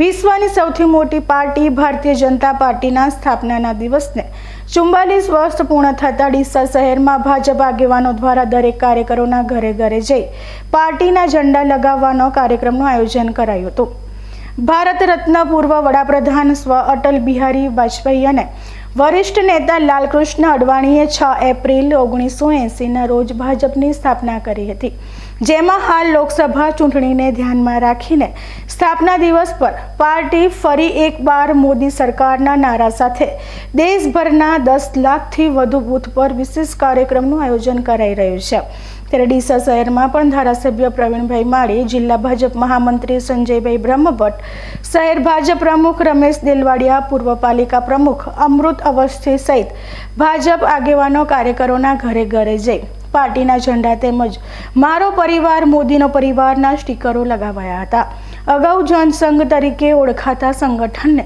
વિશ્વની સૌથી મોટી પાર્ટી ભારતીય જનતા પાર્ટીના સ્થાપનાના દિવસને ચુમ્બાલીસ વર્ષ પૂર્ણ થતા ડીસા શહેરમાં ભાજપ આગેવાનો દ્વારા દરેક કાર્યકરોના ઘરે ઘરે જઈ પાર્ટીના ઝંડા લગાવવાનો કાર્યક્રમનું આયોજન કરાયું હતું. ભારત રત્ન પૂર્વ વડાપ્રધાન સ્વ અટલ બિહારી વાજપેયી અને વરિષ્ઠ નેતા લાલકૃષ્ણ અડવાણીએ છ એપ્રિલ ઓગણીસો એંસીના રોજ ભાજપની સ્થાપના કરી હતી. જેમાં હાલ લોકસભા ચૂંટણીને ધ્યાનમાં રાખીને સ્થાપના દિવસ પર પાર્ટી ફરી એકવાર મોદી સરકારના નારા સાથે દેશભરના દસ લાખથી વધુ બૂથ પર વિશેષ કાર્યક્રમનું આયોજન કરાઈ રહ્યું છે. ત્યારે ડીસા શહેરમાં પણ ધારાસભ્ય પ્રવીણભાઈ માળી, જિલ્લા ભાજપ મહામંત્રી સંજયભાઈ બ્રહ્મભટ્ટ, શહેર ભાજપ પ્રમુખ રમેશ દેલવાડિયા, પૂર્વ પાલિકા પ્રમુખ અમૃત અવસ્થી સહિત ભાજપ આગેવાનો કાર્યકરોના ઘરે ઘરે જઈ પાર્ટીના ઝંડા તેમજ મારો પરિવાર, મોદીનો પરિવારના સ્ટીકરો લગાવાયા હતા. અગાઉ જનસંઘ તરીકે ઓળખાતા સંગઠનને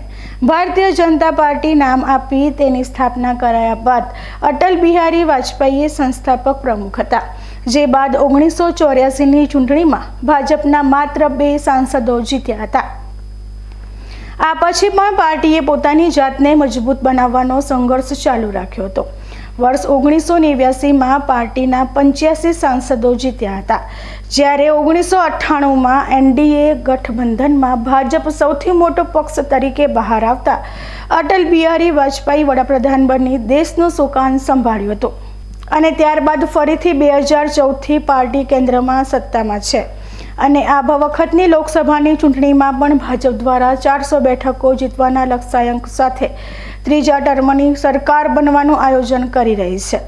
ભારતીય જનતા પાર્ટી નામ આપી તેની સ્થાપના કરાયા બાદ અટલ બિહારી વાજપેયી સંસ્થાપક પ્રમુખ હતા. જે બાદ ઓગણીસો ચોર્યાસીની ચૂંટણીમાં ભાજપના માત્ર બે સાંસદો જીત્યા હતા. આ પછી પણ પાર્ટીએ પોતાની જાતને મજબૂત બનાવવાનો સંઘર્ષ ચાલુ રાખ્યો હતો. વર્ષ ઓગણીસો નેવ્યાસીમાં પાર્ટીના પંચ્યાસી સાંસદો જીત્યા હતા. જ્યારે ઓગણીસો અઠ્ઠાણુંમાં એનડીએ ગઠબંધનમાં ભાજપ સૌથી મોટો પક્ષ તરીકે બહાર આવતા અટલ બિહારી વાજપેયી વડાપ્રધાન બની દેશનું સુકાન સંભાળ્યું હતું. અને ત્યારબાદ ફરીથી બે હજાર ચૌદથી પાર્ટી કેન્દ્રમાં સત્તામાં છે. અને આ વખતની લોકસભાની ચૂંટણીમાં પણ ભાજપ દ્વારા ચારસો બેઠકો જીતવાના લક્ષ્યાંક સાથે ત્રીજા ટર્મની સરકાર બનવાનું આયોજન કરી રહી છે.